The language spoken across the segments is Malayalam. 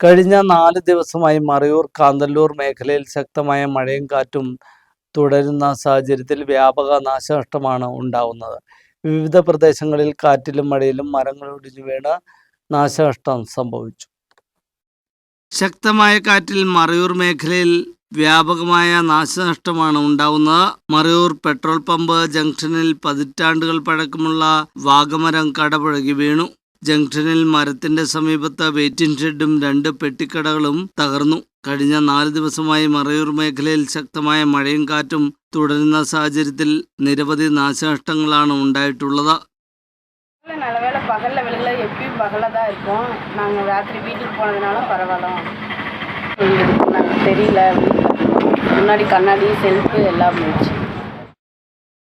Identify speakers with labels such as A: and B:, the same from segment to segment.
A: കഴിഞ്ഞ നാല് ദിവസമായി മറയൂർ കാന്തല്ലൂർ മേഖലയിൽ ശക്തമായ മഴയും കാറ്റും തുടരുന്ന സാഹചര്യത്തിൽ വ്യാപക നാശനഷ്ടമാണ് ഉണ്ടാവുന്നത്. വിവിധ പ്രദേശങ്ങളിൽ കാറ്റിലും മഴയിലും മരങ്ങൾ ഒടിഞ്ഞു വീണ് നാശനഷ്ടം സംഭവിച്ചു. ശക്തമായ കാറ്റിൽ മറയൂർ മേഖലയിൽ വ്യാപകമായ നാശനഷ്ടമാണ് ഉണ്ടാവുന്നത്. മറയൂർ പെട്രോൾ പമ്പ് ജംഗ്ഷനിൽ പതിറ്റാണ്ടുകൾ പഴക്കമുള്ള വാഗമരം കടപുഴകി വീണു. ജംഗ്ഷനിൽ മരത്തിന്റെ സമീപത്ത് വെയിറ്റിംഗ് ഷെഡും രണ്ട് പെട്ടിക്കടകളും തകർന്നു കഴിഞ്ഞ നാല് ദിവസമായി മറയൂർ മേഖലയിൽ ശക്തമായ മഴയും കാറ്റും തുടരുന്ന സാഹചര്യത്തിൽ നിരവധി നാശനഷ്ടങ്ങളാണ് ഉണ്ടായിട്ടുള്ളത്
B: முன்னாடி கண்ணாடி செல்ஃபு எல்லாம் போயிடுச்சு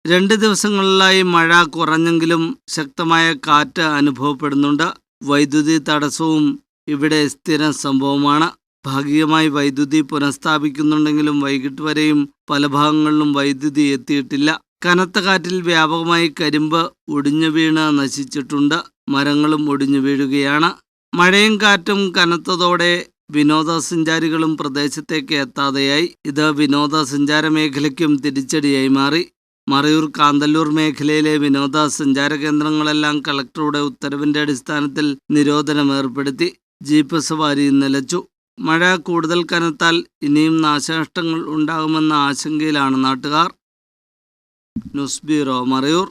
A: രണ്ട് ദിവസങ്ങളിലായി മഴ കുറഞ്ഞെങ്കിലും ശക്തമായ കാറ്റ് അനുഭവപ്പെടുന്നുണ്ട്. വൈദ്യുതി തടസ്സവും ഇവിടെ സ്ഥിര സംഭവമാണ്. ഭാഗികമായി വൈദ്യുതി പുനഃസ്ഥാപിക്കുന്നുണ്ടെങ്കിലും വൈകിട്ട് വരെയും പല ഭാഗങ്ങളിലും വൈദ്യുതി എത്തിയിട്ടില്ല. കനത്ത കാറ്റിൽ വ്യാപകമായി കരിമ്പ് ഒടിഞ്ഞു വീണ് നശിച്ചിട്ടുണ്ട്. മരങ്ങളും ഒടിഞ്ഞു വീഴുകയാണ്. മഴയും കാറ്റും കനത്തതോടെ വിനോദസഞ്ചാരികളും പ്രദേശത്തേക്ക് എത്താതെയായി. ഇത് വിനോദസഞ്ചാര മേഖലയ്ക്കും തിരിച്ചടിയായി മാറി. മറയൂർ കാന്തല്ലൂർ മേഖലയിലെ വിനോദ സഞ്ചാര കേന്ദ്രങ്ങളെല്ലാം കളക്ടറുടെ ഉത്തരവിന്റെ അടിസ്ഥാനത്തിൽ നിരോധനം ഏർപ്പെടുത്തി. ജീപ്പ് സവാരി നിലച്ചു. മഴ കൂടുതൽ കനത്താൽ ഇനിയും നാശനഷ്ടങ്ങൾ ഉണ്ടാകുമെന്ന ആശങ്കയിലാണ് നാട്ടുകാർ. News bureau Marayur.